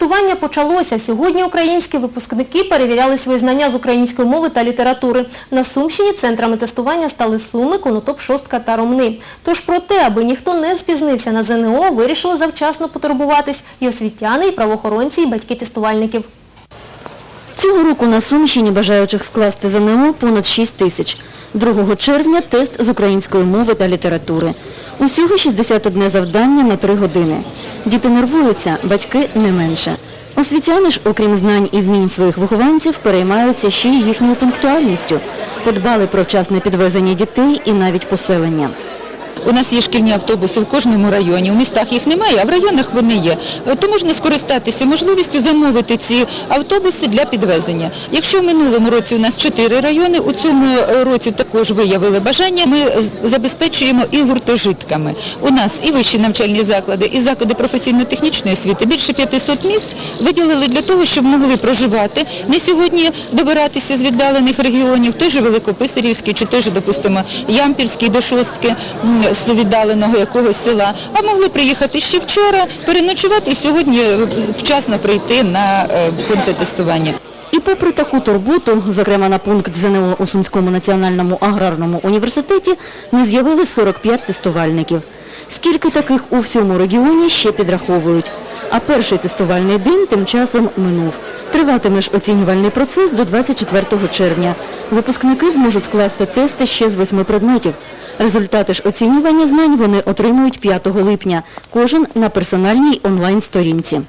Тестування почалося. Сьогодні українські випускники перевіряли свої знання з української мови та літератури. На Сумщині центрами тестування стали Суми, Конотоп, Шостка та Ромни. Тож про те, аби ніхто не спізнився на ЗНО, вирішили завчасно потурбуватись і освітяни, і правоохоронці, і батьки тестувальників. Цього року на Сумщині бажаючих скласти ЗНО понад 6 тисяч. 2 червня тест з української мови та літератури. Усього 61 завдання на 3 години. Діти нервуються, батьки не менше. Освітяни ж, окрім знань і вмінь своїх вихованців, переймаються ще й їхньою пунктуальністю. Подбали про вчасне підвезення дітей і навіть поселення. У нас є шкільні автобуси в кожному районі. У містах їх немає, а в районах вони є. Е, То можна скористатися можливістю замовити ці автобуси для підвезення. Якщо в минулому році у нас чотири райони, у цьому е, році також виявили бажання. Ми забезпечуємо і гуртожитками. У нас і вищі навчальні заклади, і заклади професійно-технічної освіти. Більше 500 місць виділили для того, щоб могли проживати. Не сьогодні добиратися з віддалених регіонів, той же Великописарівський, чи той же, допустимо, Ямпільський до шостки з віддаленого якогось села, а могли приїхати ще вчора, переночувати і сьогодні е, вчасно прийти на е, пункти тестування. І попри таку турботу, зокрема на пункт ЗНО у Сумському національному аграрному університеті, не з'явилось 45 тестувальників. Скільки таких у всьому регіоні ще підраховують. А перший тестувальний день тим часом минув. Триватиме ж оцінювальний процес до 24 червня. Випускники зможуть скласти тести ще з восьми предметів. Результати ж оцінювання знань вони отримують 5 липня, кожен на персональній онлайн-сторінці.